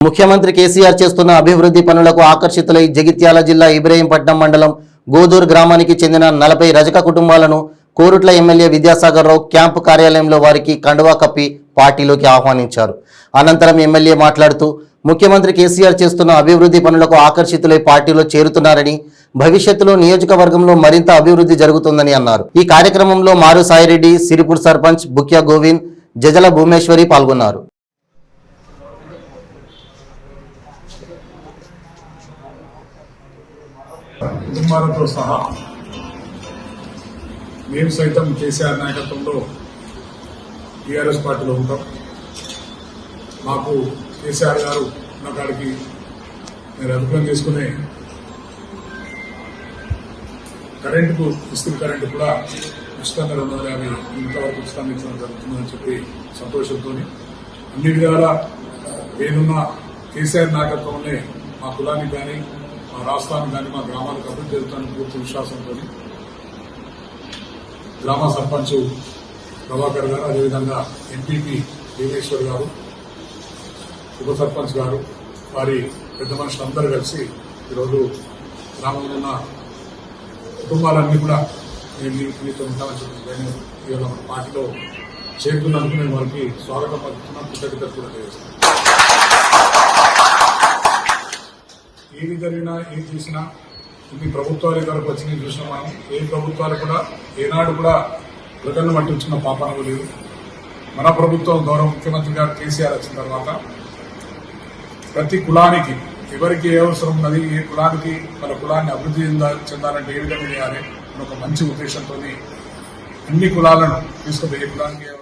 ముఖ్యమంత్రి కేసీఆర్ చేస్తున్న అభివృద్ధి పనులకు ఆకర్షితులై జగిత్యాల జిల్లా ఇబ్రహీంపట్నం మండలం గోదూరు గ్రామానికి చెందిన నలభై రజక కుటుంబాలను కోరుట్ల ఎమ్మెల్యే విద్యాసాగర్ రావు క్యాంపు కార్యాలయంలో వారికి కండువా కప్పి పార్టీలోకి ఆహ్వానించారు. అనంతరం ఎమ్మెల్యే మాట్లాడుతూ ముఖ్యమంత్రి కేసీఆర్ చేస్తున్న అభివృద్ధి పనులకు ఆకర్షితులై పార్టీలో చేరుతున్నారని భవిష్యత్తులో నియోజకవర్గంలో మరింత అభివృద్ధి జరుగుతుందని అన్నారు. ఈ కార్యక్రమంలో మారు సాయిరెడ్డి సిరిపూర్ సర్పంచ్ బుక్యా గోవింద్ జజల భూమేశ్వరి పాల్గొన్నారు. కుటుంబాలతో సహా మేము సైతం కేసీఆర్ నాయకత్వంలో టీఆర్ఎస్ పార్టీలో ఉంటాం. మాకు కేసీఆర్ గారు ఉన్న కాడికి నేను అభిప్రాయం చేసుకునే కరెంటుకు ఇస్తున్న కరెంటు కూడా ఉచితంగా రెండు వందల యాభై ఇంతవరకు ఉచితంగా ఇచ్చడం జరుగుతుందని చెప్పి సంతోషంతో అన్ని విధాల నేనున్న కేసీఆర్ నాయకత్వంలోనే మా కులానికి కానీ మా రాష్ట్రానికి కానీ మా గ్రామాలకు అభివృద్ధి జరుగుతుందని పూర్తి విశ్వాసంతో గ్రామ సర్పంచ్ ప్రభాకర్ గారు అదేవిధంగా ఎంపీపీ దేవేశ్వర్ గారు ఉప సర్పంచ్ గారు వారి పెద్ద మనుషులు అందరు కలిసి ఈరోజు గ్రామంలో ఉన్న కుటుంబాలన్నీ కూడా నేను మీ- మీతో ఉంటామని చెప్పి ఇవాళ మన పార్టీలో చేరుకున్నందుకు నేను వారికి స్వాగతం పలుకుతున్నాను. కృతజ్ఞత కూడా తెలియజేస్తాను ఏది జరిగినా ఏది చేసినా ఇన్ని ప్రభుత్వాలు ఇద్దరికి వచ్చినాయి చూసినాం మనం. ఏ ప్రభుత్వాలు కూడా ఏనాడు కూడా ప్రజలను పట్టించిన పాపనకు లేదు మన ప్రభుత్వం గౌరవ ముఖ్యమంత్రి గారు కేసీఆర్ వచ్చిన తర్వాత ప్రతి కులానికి ఎవరికి ఏ అవసరం ఉన్నది ఏ కులానికి మన కులాన్ని అభివృద్ధి చెందా- చెందాలంటే ఏ విధంగా చేయాలి అని ఒక మంచి ఉద్దేశంతో అన్ని కులాలను తీసుకుపోయి ఏ కులానికి ఏ